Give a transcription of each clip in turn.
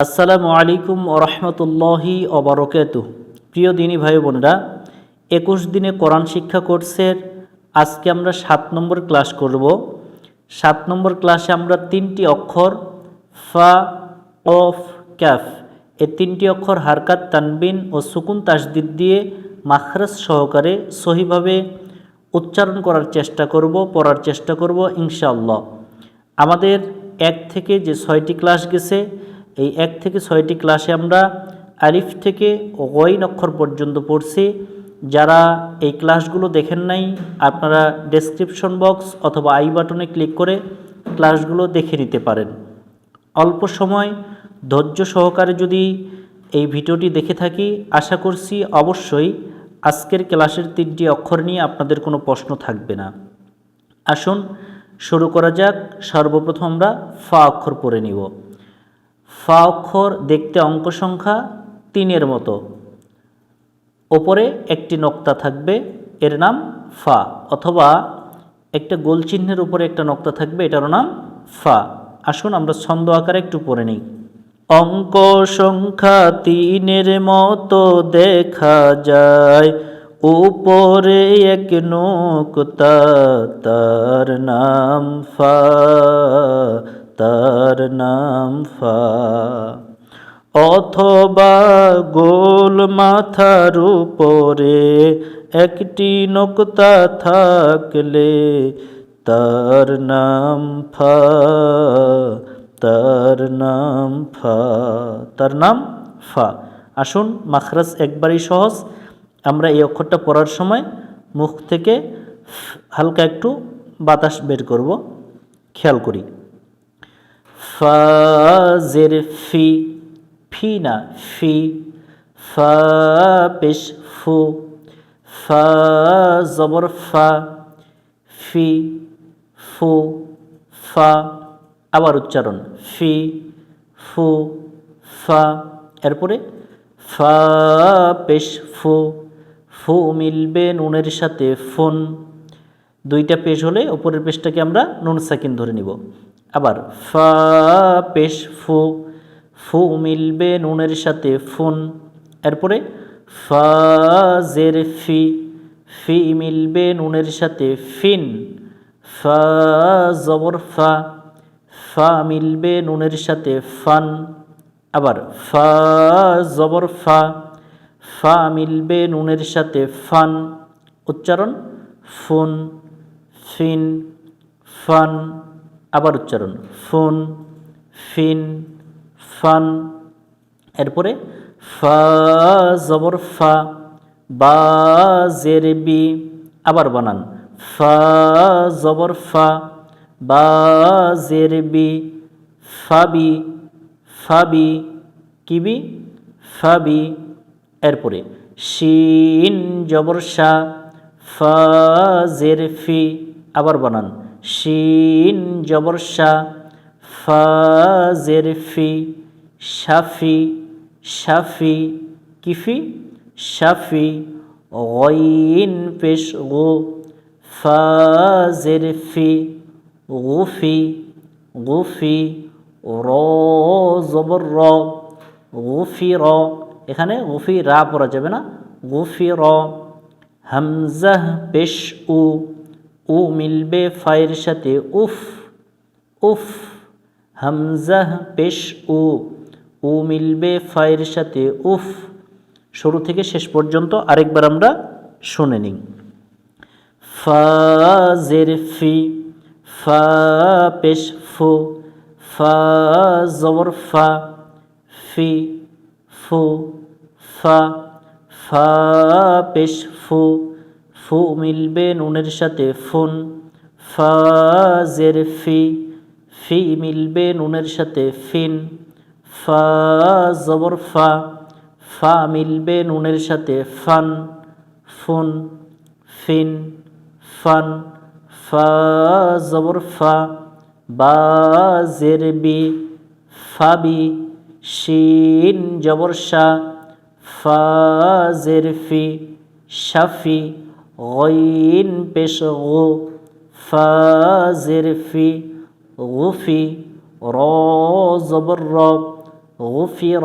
আসসালামু আলাইকুম ওরহমতুল্লাহি অবরকাত প্রিয় দিনী ভাই বোনেরা, একুশ দিনে কোরআন শিক্ষা কোর্সের আজকে আমরা সাত নম্বর ক্লাস করব। সাত নম্বর ক্লাসে আমরা তিনটি অক্ষর ফা, অফ, ক্যাফ এ তিনটি অক্ষর হারকাত, তানবিন ও সুকুন তাসদিদ দিয়ে মাখরাজ সহকারে সহিভাবে উচ্চারণ করার চেষ্টা করব, পড়ার চেষ্টা করব ইনশাআল্লাহ। আমাদের এক থেকে যে ছয়টি ক্লাস গেছে এই এক থেকে ছয়টি ক্লাসে আমরা আলিফ থেকে গইন অক্ষর পর্যন্ত পড়ছি। যারা এই ক্লাসগুলো দেখেন নাই, আপনারা ডেসক্রিপশন বক্স অথবা আই বাটনে ক্লিক করে ক্লাসগুলো দেখে নিতে পারেন। অল্প সময় ধৈর্য সহকারে যদি এই ভিডিওটি দেখে থাকি, আশা করছি অবশ্যই আজকের ক্লাসের তিনটি অক্ষর নিয়ে আপনাদের কোনো প্রশ্ন থাকবে না। আসুন, শুরু করা যাক। সর্বপ্রথম আমরা ফা অক্ষর পড়ে নিব। ফা অক্ষর দেখতে অঙ্ক সংখ্যা তিনের মতো। ওপরে একটি নক্তা থাকবে, এর নাম ফা, অথবা একটা গোল চিহ্নের উপরে একটা নক্তা থাকবে এটারও নাম ফা। আসুন আমরা ছন্দ আকারে একটু পড়ে নিই। অঙ্ক সংখ্যা তিনের মতো দেখা যায়, উপরে এক নৌকতা, তার নাম ফা। তার নাম ফা। অথবা গোল মাথার উপরে একটি নকতা থাকলে তার নাম ফা। তার নাম ফা। তার নাম ফা। আসুন, মাখরাজ একবারই সহজ। আমরা এই অক্ষরটা পড়ার সময় মুখ থেকে হালকা একটু বাতাস বের করব। খেয়াল করি। ফা জের ফি ফি না ফি ফা পেশ ফু ফা জবর ফা ফি ফু ফা আবার উচ্চারণ ফি ফু ফা এরপরে ফা পেশ ফু ফু মিলবে নুনের সাথে ফোন। দুইটা পেশ হলে ওপরের পেশটাকে আমরা নুন সাকিন ধরে নিব। আবার ফা, পেশ, ফু ফু মিলবে নুনের সাথে ফুন। এরপরে ফা, জের, ফি ফি মিলবে নুনের সাথে ফিন। ফা, জবর, ফা ফা মিলবে নুনের সাথে ফান। আবার ফা, জবর, ফা ফা মিলবে নুনের সাথে ফান। উচ্চারণ ফুন, ফিন, ফান। আবার উচ্চারণ। ফুন, ফিন, ফান। এরপরে ফা ফা, বা বি আবার বানান। ফা ফা, বা বি ফাবি ফাবি কিবি ফাবি এরপরে শিন, জবর শা ফা ফি আবার বানান। শিন জবর শা ফা জের ফি, শাফি শাফি, কিফি, শাফি গইন পেশ গো ফা জের ফি, গুফি গুফি, র জবর র, গুফি র, এখানে গুফি রা পড়া যাবে না, গুফি র, হামজাহ পেশ উ উ মিলবে ফায়ের সাথে, উফ উফ, হামজাহ পেশ উ উ মিলবে ফায়ের সাথে, উফ। শুরু থেকে শেষ পর্যন্ত আরেকবার আমরা শুনে নিই। ফা জের ফি, ফা পেশ ফু, ফা ফা, ফি ফু, ফা ফা পেশ ফু। ফু মিলবে নুনের সাথে ফুন। ফা ফি ফি মিলবে নুনের সাথে ফিন। ফা ফা ফা মিলবে নুনের সাথে ফান। ফুন, ফিন, ফান। ফা জবর ফা বা। বি ফাবি শিন জবর শা ফা ফি। শাফি পেশ গো ফা জের ফি গুফি র জবর র গুফির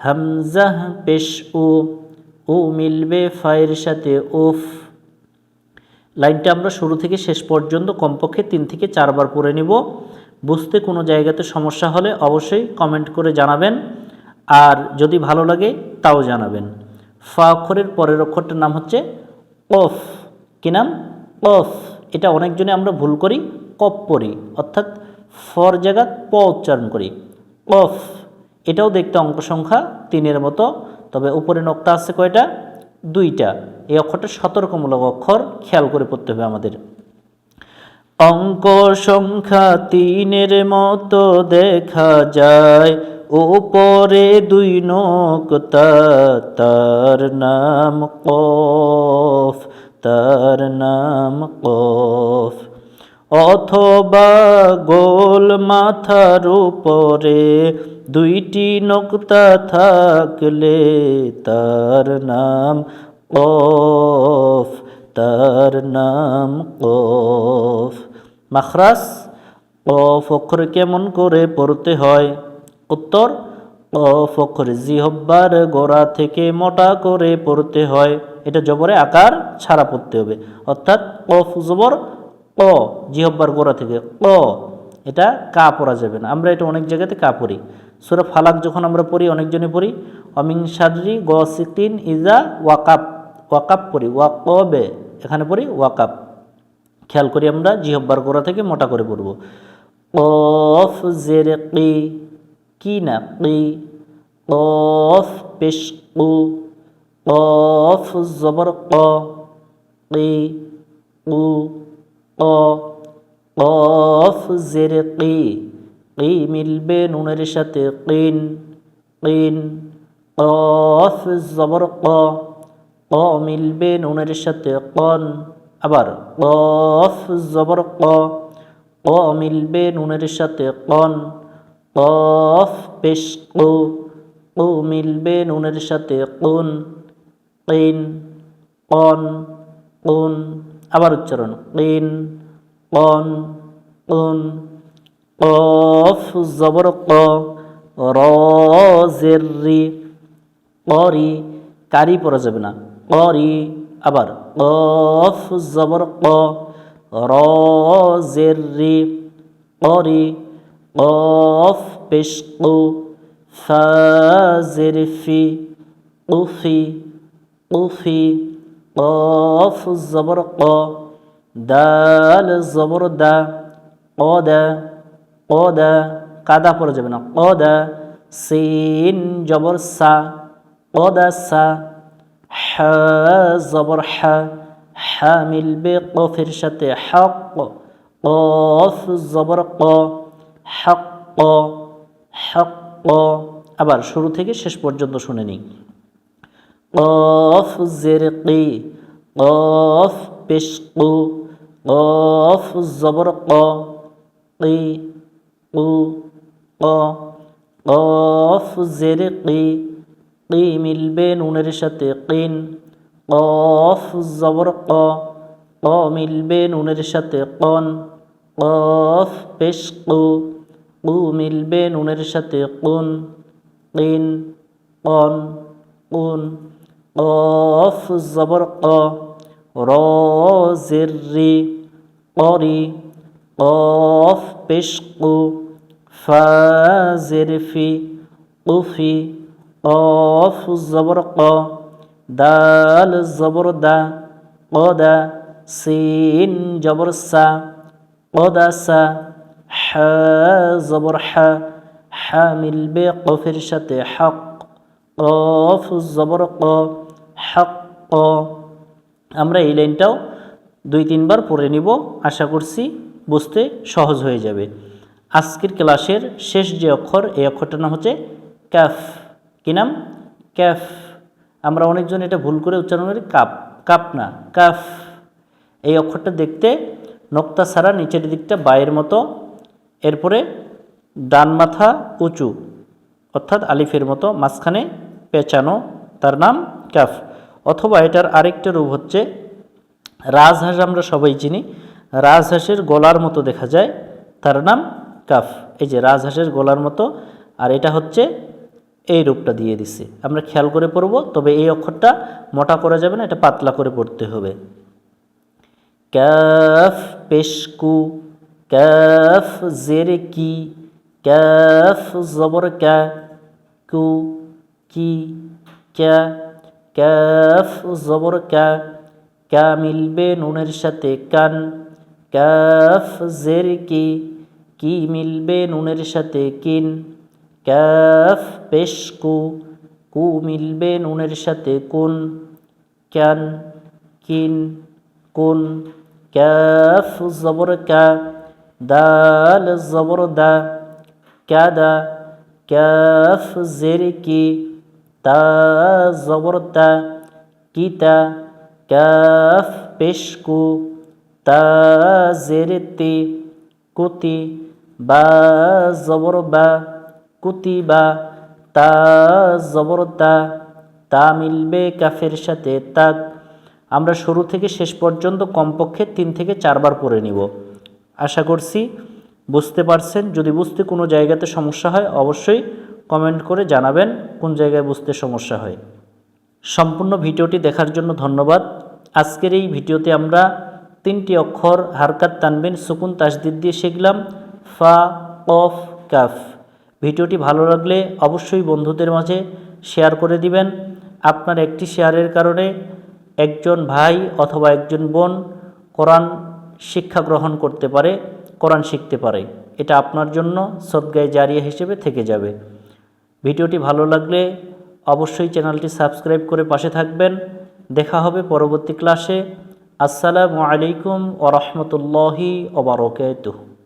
হামজাহ পেশ উ উ মিলবে ফায়ের সাথে উফ লাইনটা আমরা শুরু থেকে শেষ পর্যন্ত কমপক্ষে তিন থেকে চারবার পড়ে নিব। বুঝতে কোনো জায়গাতে সমস্যা হলে অবশ্যই কমেন্ট করে জানাবেন। আর যদি ভালো লাগে তাও জানাবেন। ফা অক্ষরের পরের অক্ষরটার নাম হচ্ছে অফ কি নাম? অফ এটা অনেকজনে আমরা ভুল করি কপ পড়ি। অর্থাৎ ফর জায়গা প উচ্চারণ করি। অফ এটাও দেখতে অঙ্ক সংখ্যা তিনের মতো, তবে উপরে নক্তা আছে কয়টা? দুইটা। এই অক্ষরটা সতর্কমূলক অক্ষর, খেয়াল করে পড়তে হবে আমাদের। অঙ্ক সংখ্যা তিনের মতো দেখা যায়। উপরে দুই নক্তা তার নাম কফ, তার নাম কফ। অথবা গোল মাথার উপরে দুইটি নক্তা থাকলে তার নাম কফ, তার নাম কফ। মাখরাস, কফ অক্ষর কেমন করে পড়তে হয়? উত্তর কফ অক্ষর জিহব্বার গোড়া থেকে মোটা করে পড়তে হয়। এটা জবরে আকার ছাড়া পড়তে হবে। অর্থাৎ কফ জবর ক জিহব্বার গোড়া থেকে ক এটা কা পড়া যাবে না। আমরা এটা অনেক জায়গাতে কা পড়ি। সুরা ফালাক যখন আমরা পড়ি, অনেকজনে পড়ি অমিং সাদরি গ সিকিন ইজা ওয়াকাপ ওয়াকাপ পড়ি, ওয়াকবে, এখানে পড়ি ওয়াকাপ খেয়াল করি আমরা জিহব্বার গোড়া থেকে মোটা করে পড়ব। কফ জের কি না কি কফ পেশ কু কফ জবর ক কি কু ক কফ জের কি কি মিলবে নুনের সাথে কিন কিন কফ জবর ক ক মিলবে নুনের সাথে কন আবার কফ জবর ক ক মিলবে নুনের সাথে কন কফ পেশ কু কু মিলবে নুনের সাথে কুন, কিন, কন, কুন, আবার উচ্চারণ, কিন, কন, কুন, কফ, জবর, ক, র, জের, রি, করি, কারি পড়া যাবে না, করি, আবার, কফ, জবর, ক, র, জের, রি, করি কফ পেশ কু ফা জের ফি উফি উফি কফ জবর ক দাল জবর দা কদা কদা কাদা পড়া যাবে না কদা সিন জবর সা কদা সা হা জবর হা হা মিলবে কফের সাথে হক কফ জবর ক হক হক, আবার শুরু থেকে শেষ পর্যন্ত শুনে নিই। কফ জের কি কফ পেশ কু কফ জবর ক কি কু ক কফ জের কি মিলবে নুনের সাথে কিন, কফ জবর ক ক মিলবে নুনের সাথে কন, কফ পেশ কু মিলবে নুনের সাথে কুন, কিন, কন, কুন, কফ, জবর, ক র জের রি, করি, কফ পেশ কু ফা জের ফি উফি কফ, জবর, ক, দাল, জবর, দা, কদা, সিন, জবর, সা, কদা, সা হা জবর হা হা মিলবে কফের সাথে হক, কফ জবর ক, হক ক। আমরা এই লাইনটাও দুই তিনবার পড়ে নিব, আশা করছি বুঝতে সহজ হয়ে যাবে। আজকের ক্লাসের শেষ যে অক্ষর, এই অক্ষরটার নাম হচ্ছে ক্যাফ। কি নাম? ক্যাফ। আমরা অনেকজন এটা ভুল করে উচ্চারণ করি, কাপ। কাপ না, কাফ। এই অক্ষরটা দেখতে নক্তা ছাড়া নিচের দিকটা বায়ের মতো এরপরে ডান মাথা উঁচু, অর্থাৎ আলিফের মতো মাঝখানে পেঁচানো, তার নাম ক্যাফ অথবা এটার আরেকটা রূপ হচ্ছে রাজহাঁস আমরা সবাই চিনি। রাজহাঁসের গলার মতো দেখা যায়, তার নাম কাফ। এই যে রাজহাঁসের গলার মতো, আর এটা হচ্ছে এই রূপটা দিয়ে দিছে। আমরা খেয়াল করে পড়ব, তবে এই অক্ষরটা মোটা করা যাবে না, এটা পাতলা করে পড়তে হবে। ক্যাফ পেশকু ক্যাফ জের কি ক্যাফ জবর ক্যা কু, কি, ক্যা ক্যাফ জবর ক্যা ক্যা মিলবে নুনের সাথে কান ক্যাফ জের কি কি মিলবে নুনের সাথে কিন ক্যাফ পেশকু কু কু মিলবে নুনের সাথে কুন, ক্যান, কিন, কুন ক্যাফ জবর ক্যা দাল জবর দা ক্যাদা ক্যাফ জের কি তা জবর তা কিতা ক্যাফ পেশকু তা জের তি কুতি বা জবর বা কুতিবা তা জবর তা তা মিলবে কাফের সাথে। তাক আমরা শুরু থেকে শেষ পর্যন্ত কমপক্ষে তিন থেকে চারবার পড়ে নিব। আশা করছি বুঝতে পারছেন। যদি বুঝতে কোনো জায়গাতে সমস্যা হয়, অবশ্যই কমেন্ট করে জানাবেন কোন জায়গায় বুঝতে সমস্যা হয়। সম্পূর্ণ ভিডিওটি দেখার জন্য ধন্যবাদ। আজকের এই ভিডিওতে আমরা তিনটি অক্ষর, হারকাত, তানবিন, সুকুন, তাসদিদ দিয়ে শিখলাম। ফা, কফ, কাফ। ভিডিওটি ভালো লাগলে অবশ্যই বন্ধুদের মাঝে শেয়ার করে দিবেন। আপনার একটি শেয়ারের কারণে একজন ভাই অথবা একজন বোন কোরআন শিক্ষা গ্রহণ করতে পারে, কোরআন শিখতে পারে। এটা আপনার জন্য সদ্গায় জারিয়া হিসেবে থেকে যাবে। ভিডিওটি ভালো লাগলে অবশ্যই চ্যানেলটি সাবস্ক্রাইব করে পাশে থাকবেন। দেখা হবে পরবর্তী ক্লাসে। আসসালামু আলাইকুম ওরহমতুল্লাহি ওবরকাতুহ